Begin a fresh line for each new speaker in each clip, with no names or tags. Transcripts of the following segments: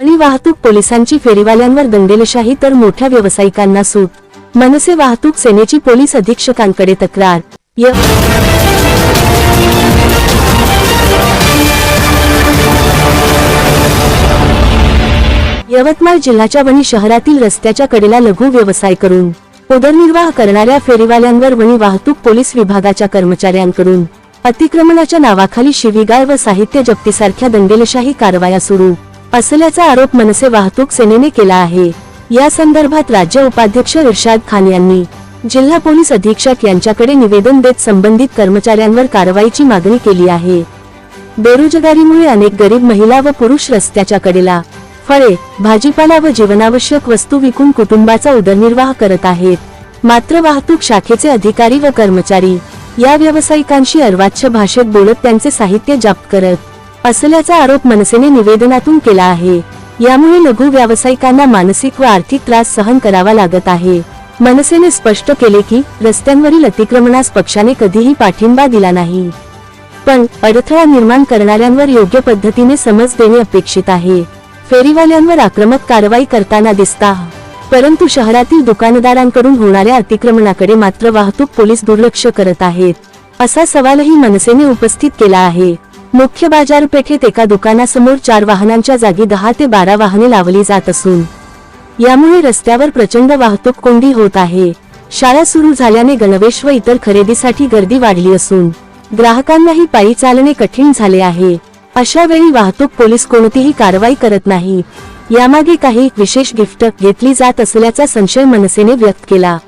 आणि वाहतूक पोलिसांची फेरीवाल्यांवर दंडेलशाही तर मोठ्या व्यावसायिकांना सूट. मनसे वाहतूक सेनेची पोलीस अधीक्षकांकडे तक्रार. यवतमाळ जिल्ह्याच्या वणी शहरातील रस्त्याच्या कडेला लघु व्यवसाय करून उदरनिर्वाह करणाऱ्या फेरीवाल्यांवर वणी वाहतूक पोलीस विभागाच्या कर्मचाऱ्यांकडून अतिक्रमणाच्या नावाखाली शिवीगाळ व साहित्य जप्तीसारख्या दंडेलशाही कारवाया सुरू. असल्याचा आरोप मनसे वाहतूक सेनेने केला आहे. या संदर्भात राज्य उपाध्यक्ष इर्शाद खान यांनी जिल्हा पोलीस अधीक्षक यांच्याकडे निवेदन देत संबंधित कर्मचाऱ्यांवर कारवाईची मागणी केली आहे. बेरोजगारीमुळे अनेक गरीब महिला व पुरुष रस्त्याच्या कडेला फळे भाजीपाला व जीवनावश्यक वस्तू विकून कुटुंबाचा उदरनिर्वाह करत आहेत. मात्र वाहतूक शाखेचे अधिकारी व कर्मचारी या व्यावसायिकांशी अर्वाच्य भाषेत बोलत त्यांचे साहित्य जप्त करत असल्याचा आरोप मनसेने निवेदनातून केला आहे. यामुळे लघु व्यावसायिकांना मानसिक व आर्थिक त्रास सहन करावा लागत आहे. मनसेने स्पष्ट केले की रस्त्यांवरील अतिक्रमणास पक्षाने कधीही पाठिंबा दिला नाही. पण अडथळा निर्माण करणाऱ्यांवर योग्य पद्धतीने समज देणे अपेक्षित आहे. फेरीवाल्यांवर आक्रमक कारवाई करताना दिसता. परंतु शहरातील दुकानदारांकडून होणाऱ्या अतिक्रमणाकडे मात्र वाहतूक पोलीस दुर्लक्ष करत आहेत. असा सवालही मनसेने उपस्थित केला आहे. मुख्य बाजारपेठेत एका दुकानासमोर चार वाहनांच्या जागी दहा ते बारा वाहने लावली जात असून यामुळे रस्त्यावर प्रचंड वाहतूक कोंडी होत आहे. शाळा सुरू झाल्याने गणवेश व इतर खरेदीसाठी गर्दी वाढली असून ग्राहकांनाही पायी चालणे कठीण झाले आहे. अशा वेळी वाहतूक पोलीस कोणतीही कारवाई करत नाही. यामागे काही विशेष गिफ्ट घेतली जात असल्याचा संशय मनसेने व्यक्त केला.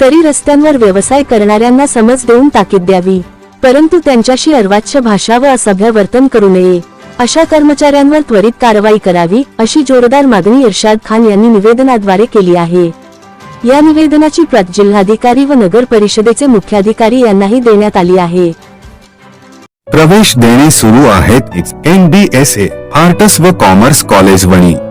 तरी रस्त्यांवर व्यवसाय करणाऱ्यांना समज देऊन ताकीद द्यावी. परंतु त्यांच्याशी अर्वाच्य भाषा व असभ्य वर्तन करू नये. अशा कर्मचाऱ्यांवर त्वरित कारवाई करावी अशी जोरदार मागणी इर्शाद खान यांनी निवेदनाद्वारे केली आहे. या निवेदनाची प्रत जिल्हाधिकारी व नगर परिषदेचे मुख्याधिकारी यांनाही देण्यात आली आहे.
प्रवेश देणे सुरू आहेत N B S A arts व कॉमर्स कॉलेज वणी.